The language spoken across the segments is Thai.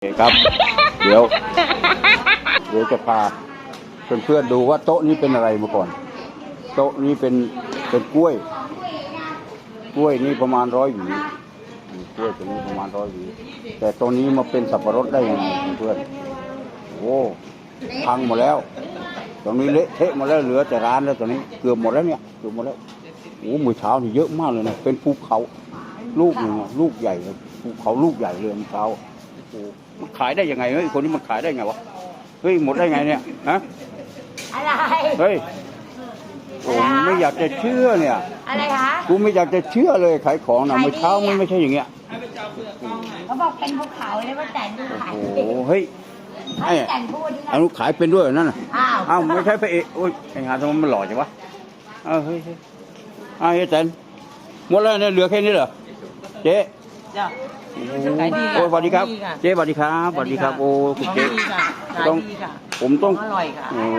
โอเคครับ เดี๋ยว เดี๋ยวจะพาเพื่อนๆดูว่าโต๊ะนี้เป็นอะไรมาก่อน โต๊ะนี้เป็นเป็นกล้วย กล้วยนี่ประมาณร้อยหวีกล้วยตัวนี้ประมาณร้อยหวีแต่ตัวนี้มาเป็นสับปะรดได้ยังไงเพื่อนโอ้พังหมดแล้ว ตรงนี้เละเทะหมดแล้วเหลือแต่ร้านแล้วตอนนี้เกือบหมดแล้วเนี่ยเกือบหมดแล้วโอ้หมือเช้านี่เยอะมากเลยนะเป็นภูเขา ลูกหนึ่งลูกใหญ่เลยภูเขาลูกใหญ่เลยมือเช้า โอ้มันขายได้ยังไงเฮ้ยคนนี้มันขายได้ไงวะเฮ้ยหมดได้ไงเนี่ยฮะอะไรเฮ้ยผมไม่อยากจะเชื่อเนี่ย อะไรคะกูไม่อยากจะเชื่อเลยขายของนะเมื่อเช้ามันไม่ใช่อย่างเงี้ยเขาบอกเป็นภูเขาเลยว่าแต่งดูขายโอ้โหเฮ้ยให้ไอ้แต่งพูดนี่อนุขายเป็นด้วยเหรอนั่นน่ะอ้าวอ้าวไม่ใช่พระเอกโอ้ยไอ้หาทำไมมันหล่อจังวะอ้าวเฮ้ยเฮ้ยอ้าวเฮ้ยแตนหมดแล้วเนี่ยเหลือแค่นี้เหรอเจ๊จ้ะโอ้ ขายดีค่ะโอ้สวัสดีครับขายดีค่ะเจ๊สวัสดีครับสวัสดีครับ โอ้คุณของเจ๊ ดีค่ะขายต้อง ดีค่ะ ผมต้อง อร่อยค่ะโอ้โห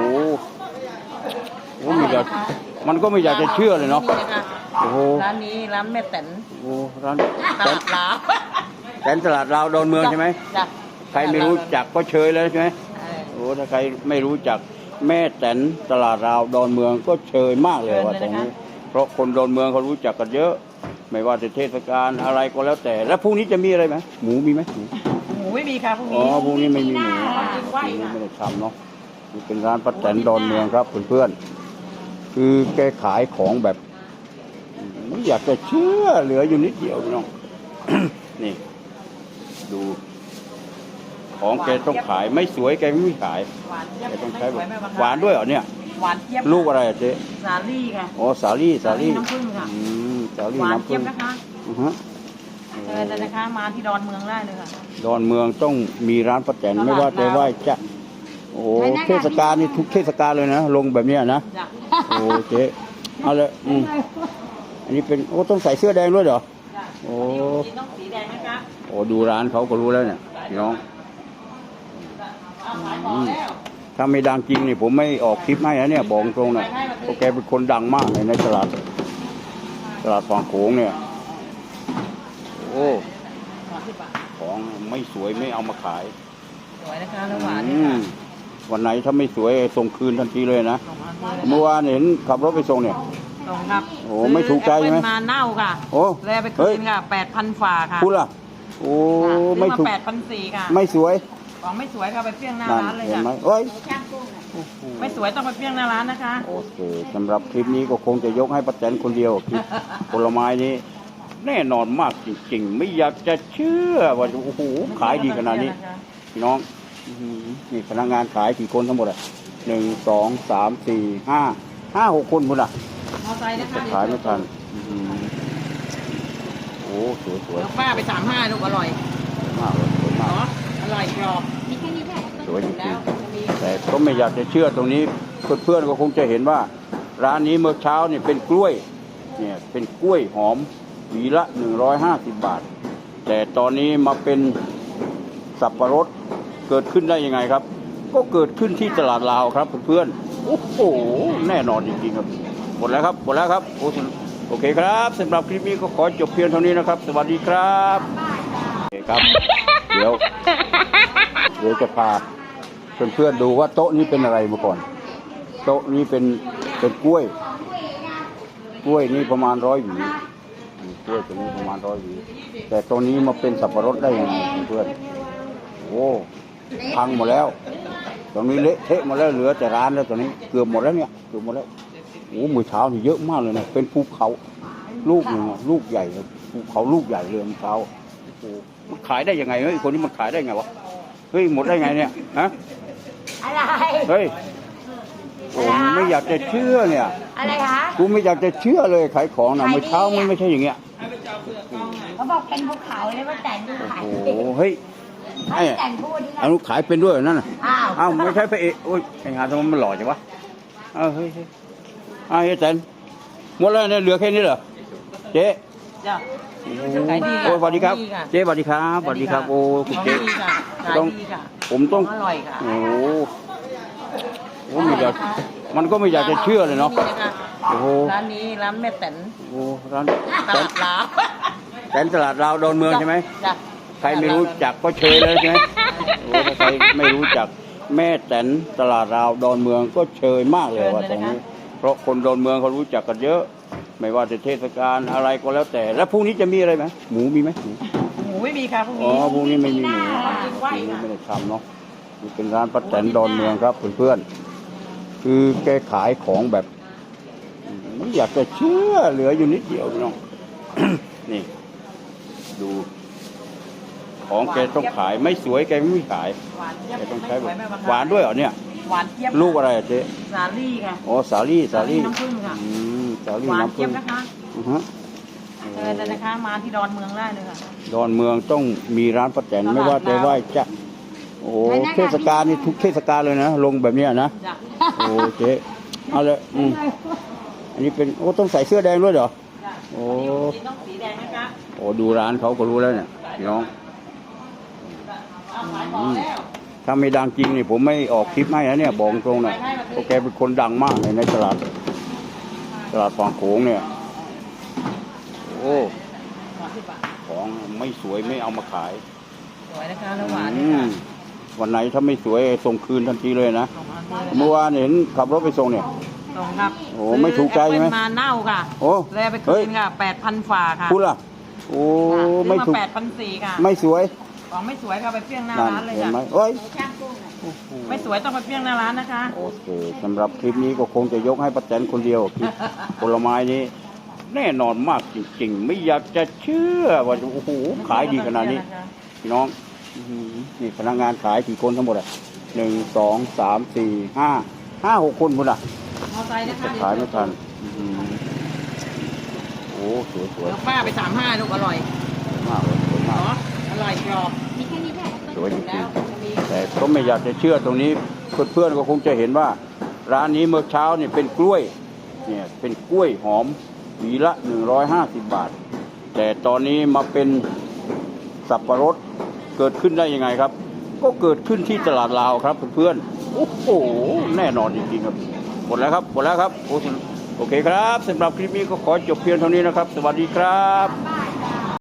โอ้ไม่อยากมันก็ไม่อยากจะเชื่อเลยเนาะนี่นะคะโอ้โห ร้านนี้ร้านแม่แตนโอ้ร้านตแตนลาดลาวแตนตลาดลาวดอนเมืองใช่ไหม จ้ะใครไม่รู้จักก็เชยเลยใช่ไหมเออ โอ้ถ้าใครไม่รู้จักแม่แตนตลาดราวดอนเมืองก็เชยมากเลยว่าตรงนี้ เพราะคนดอนเมืองเขารู้จักกันเยอะ ไม่ว่าจะเทศกาลอะไรก็แล้วแต่ แล้วพรุ่งนี้จะมีอะไรไหมหมูมีไหมหมูหมูไม่มีค่ะพรุ่งอ๋อนี้พรุ่งนี้ไม่มีหมูกินไหวพรุ่งนี้ค่ะไม่ได้ทำเนาะนี่เป็นร้านป้าแตนดอนเมืองครับเพื่อนๆคือแกขายของแบบไม่อยากจะเชื่อเหลืออยู่นิดเดียวพี่น้องนี่ ดู ของแกต้องขายไม่สวยแกไม่ขายหวานเจี๊ยบแกต้องไม่ใช้สวยไม่บางหวานด้วยเหรอเนี่ย หวานเจี๊ยบลูกอะไรอะเจ๊สาลี่ค่ะ อ๋อสาลี่สาลี่สาลี่น้ำผึ้งค่ะ อืมสาลี่หวานน้ำผึ้เจี๊ยงบนะคะอือฮะเชิญเลยนะคะ มาที่ดอนเมืองได้เลยค่ะ ดอนเมืองต้องมีร้านประแตนตลาดไม่ว่าจะลาวไหว้จะโอ้โหเทศกาลนี่ทุกเทศกาลเลยนะลงแบบเนี้ยนะจ้ะโอ้เจ๊เอาเลยอืมอันนี้เป็นโอ้ต้องใส่เสื้อแดงด้วยเหรอ จ้ะโอ้ สีต้องสีแดงนะคะโอ้ดูร้านเขาก็รู้แล้วเนี่ยพี่น้อง เอาขายของแล้ว ถ้าไม่ดังจริงนี่ผมไม่ออกคลิปให้นะเนี่ยบอกตรงๆนะเพราะแกเป็นคนดังมากเลยในตลาดตลาดฝั่งโขงเนี่ย โอ้สามสิบบาทของไม่สวยไม่เอามาขายสวยนะคะแล้วหวานอืเนี่ยมค่ะวันไหนถ้าไม่สวยส่งคืนทันทีเลยนะส่งมาเลยเมื่อวานเห็นขับรถไปส่งเนี่ยส่งครับโอ้ไม่ถูกใจใช่ไหมซื้อแอปเปิ้ลมาเน่าค่ะโอ้เลยเอาไปเฮ้คืยนค่ะแปดพันฝ่าค่ะพูดล่ะโอ้ไม่ไม่ถูกแปดพันสี่ค่ะ ไม่สวย ของไม่สวยค่ะไปเปรี้ยงหน้านั่นร้านเลยเห็นค่ะไหมเอ้ยช่างกุ้งอะไม่สวยต้องไปเปรี้ยงหน้าร้านนะคะ โอเคสำหรับคลิปนี้ก็คงจะยกให้ป้าแตนคนเดียวคลิปผลไม้นี้ แน่นอนมากจริงๆ ไม่อยากจะเชื่อว่าโอ้โหขายดีขนาดนี้ พี่น้องอื้อหือนี่พนักงานขายกี่คนทั้งหมดอะหนึ่งสองสามสี่ห้าห้าหกคนคุณอะมอไซค์นะคะขายไม่ทันอื้อหือโอ้สวยสวยเดี๋ยวป้าไปสามห้าลูกอร่อย มากเลยสวยมากเนาะอร่อยกรอบ วยจริแล้งๆแต่ก็ไม่อยากจะเชื่อตรงนี้เพื่อนๆก็คงจะเห็นว่า ร้านนี้เมื่อเช้าเนี่ยเป็นกล้วยเนี่ยเป็นกล้วยหอมหวีละ 150 บาท แต่ตอนนี้มาเป็นสับปะรดเกิดขึ้นได้ยังไงครับ ก็เกิดขึ้นที่ตลาดลาวครับเพื่อนๆโอ้โหแน่นอนจริงๆครับหมดแล้วครับหมดแล้วครับโอเคโอเคครับสำหรับคลิปนี้ก็ขอจบเพียงเท่านี้นะครับ สวัสดีครับโอเคครับ เดี๋ยว เดี๋ยวจะพา เพื่อนๆดูว่าโต๊ะนี้เป็นอะไรมาก่อน โต๊ะนี้เป็นเป็นกล้วย กล้วยนี่ประมาณร้อยหวีกล้วยตัวนี้ประมาณร้อยหวีแต่ตัวนี้มาเป็นสับปะรดได้ยังไงเพื่อนโอ้พังหมดแล้วตรงนี้เละเทะหมดแล้วเหลือแต่ร้านแล้วตอนนี้เกือบหมดแล้วเนี่ยเกือบหมดแล้วโอ้มือเช้านี่เยอะมากเลยนะเป็นภูเขาลูกหนึ่งลูกใหญ่ภูเขาลูกใหญ่เลยมือเช้าโอ้มันขายได้ยังไงเฮ้ยคนนี้มันขายได้ไงวะเฮ้ยหมดได้ไงเนี่ยฮะ อะไรเฮ้ยผมไม่อยากจะเชื่อเนี่ย อะไรคะกูไม่อยากจะเชื่อเลยขายของนะเมื่อเช้ามันไม่ใช่อย่างเงี้ยเขาบอกเป็นภูเขาเลยว่าแต่งดูขายโอ้โหเฮ้ยให้ไอ้แต่งพูดนี่อนุขายเป็นด้วยเหรอนั่นน่ะอ้าวอ้าวไม่ใช่พระเอกโอ้ยไอ้หาทำไมมันหล่อจังวะอ้าวเฮ้ยเฮ้ยอ้าวเฮ้ยแตนหมดแล้วเนี่ยเหลือแค่นี้เหรอเจ๊จ้ะโอ้ ขายดีค่ะโอ้สวัสดีครับขายดีค่ะเจ๊สวัสดีครับสวัสดีครับโอ้คุณของเจ๊ดีค่ะขายต้อง ดีค่ะผมต้องอร่อยค่ะโอ้โหโอ้ไม่อยากมันก็ไม่อยากจะเชื่อเลยเนาะนี่นะคะโอ้โห ร้านนี้ร้านแม่แตนโอ้ร้านตแตนลาดลาวแตนตลาดลาวดอนเมืองใช่ไหม จ้ะใครไม่รู้จักก็เชยเลยใช่ไหมเอโอ้ถ้าใครไม่รู้จักแม่แตนตลาดราวดอนเมืองก็เชยมากเลยว่าตรงนี้ เพราะคนดอนเมืองเขารู้จักกันเยอะ ไม่ว่าจะเทศกาลอะไรก็แล้วแต่ แล้วพรุ่งนี้จะมีอะไรไหมหมูมีไหมหมูหมูไม่มีค่ะพรุ่งอ๋อนี้พรุ่งนี้ไม่มีหมูพรุ่งนี้ไม่ได้ทำเนาะนี่เป็นร้านป้าแตนดอนเมืองครับเพื่อนๆคือแกขายของแบบไม่อยากจะเชื่อเหลืออยู่นิดเดียวเนาะนี่ ดู ของแกต้องขายไม่สวยแกไม่ขายหวานเจี๊ยบแกต้องไม่ใช้สวยแม่บางหวานด้วยเหรอเนี่ย หวานเจี๊ยบลูกอะไรอะเจ๊สาลี่ค่ะ อ๋อสาลี่สาลี่สาลี่น้ำผึ้งค่ะ อืมสาลี่หวานน้ำผึ้เจี๊ยงบนะคะอือฮะเชิญเลยนะคะ มาที่ดอนเมืองได้เลยค่ะ ดอนเมืองต้องมีร้านป้าแตนไม่ว่าจะไหว้จะโอ้เทศกาลนี่ทุกเทศกาลเลยนะลงแบบเนี้ยนะจ้ะโอ้เจ๊เอาเลยอืมอันนี้เป็นโอ้ต้องใส่เสื้อแดงด้วยเหรอ จ้ะโอ้สีต้องสีแดงนะคะโอ้ดูร้านเขาก็รู้แล้วเนี่ยพี่น้อง เอาขายต่อแล้ว ถ้าไม่ดังจริงนี่ผมไม่ออกคลิปให้นะเนี่ยบอกตรงนะเพราะแกเป็นคนดังมากเลยในตลาด ตลาดฝั่งโขงเนี่ย โอ้หวานสิบบาทของไม่สวยไม่เอามาขาย สวยนะคะแล้วหวานอืค่ะมวันไหนถ้าไม่สวยส่งคืนทันทีเลยนะสองอันเลยเมื่อวานเห็นขับรถไปส่งเนี่ยส่งครับโอ้ไม่ถูกใจใช่ไหมซื้อแอปเปิ้ลมาเน่าค่ะโอ้เลยไปเฮ้คืยนค่ะแปดพันฝ่าค่ะพูดล่ะโอ้ไม่ถูกแปดพันสี่ค่ะ ไม่สวย ของไม่สวยค่ะไปเพี้ยงหน้านั่นร้านเลยเห็นจ้ะไหมเอ้ยช่างกุ้งอะไม่สวยต้องไปเพี้ยงหน้าร้านนะคะ โอเคสำหรับคลิปนี้ก็คงจะยกให้ป้าแตนคนเดียวคลิปผลไม้นี้ แน่นอนมากจริงๆ ไม่อยากจะเชื่อว่าโอ้โหขายดีขนาดนี้ พี่น้องอื้อหือนี่พนักงานขายกี่คนทั้งหมดอะหนึ่งสองสามสี่ห้าห้าหกคนพุ่นอะมอไซค์นะคะจะขายไม่ทันอื้อหือโอ้สวยสวยเดี๋ยวป้าไปสามห้าลูกอร่อย มากเลยสวยมาก เนาะอ ร่อยกรอบมีแค่นี้แหละสวยจริงๆแต่ก็ไม่อยากจะเชื่อตรงนี้เพื่อนๆก็คงจะเห็นว่า ร้านนี้เมื่อเช้าเนี่ยเป็นกล้วยเนี่ยเป็นกล้วยหอมหวีละหนึ่งร้อยห้าสิบบาท แต่ตอนนี้มาเป็นสับปะรดเกิดขึ้นได้ยังไงครับ ก็เกิดขึ้นที่ตลาดลาวครับเพื่อนๆโอ้โหแน่นอนจริงๆครับหมดแล้วครับหมดแล้วครับโอเคครับสำหรับคลิปนี้ก็ขอจบเพียงเท่านี้นะครับ สวัสดีครับ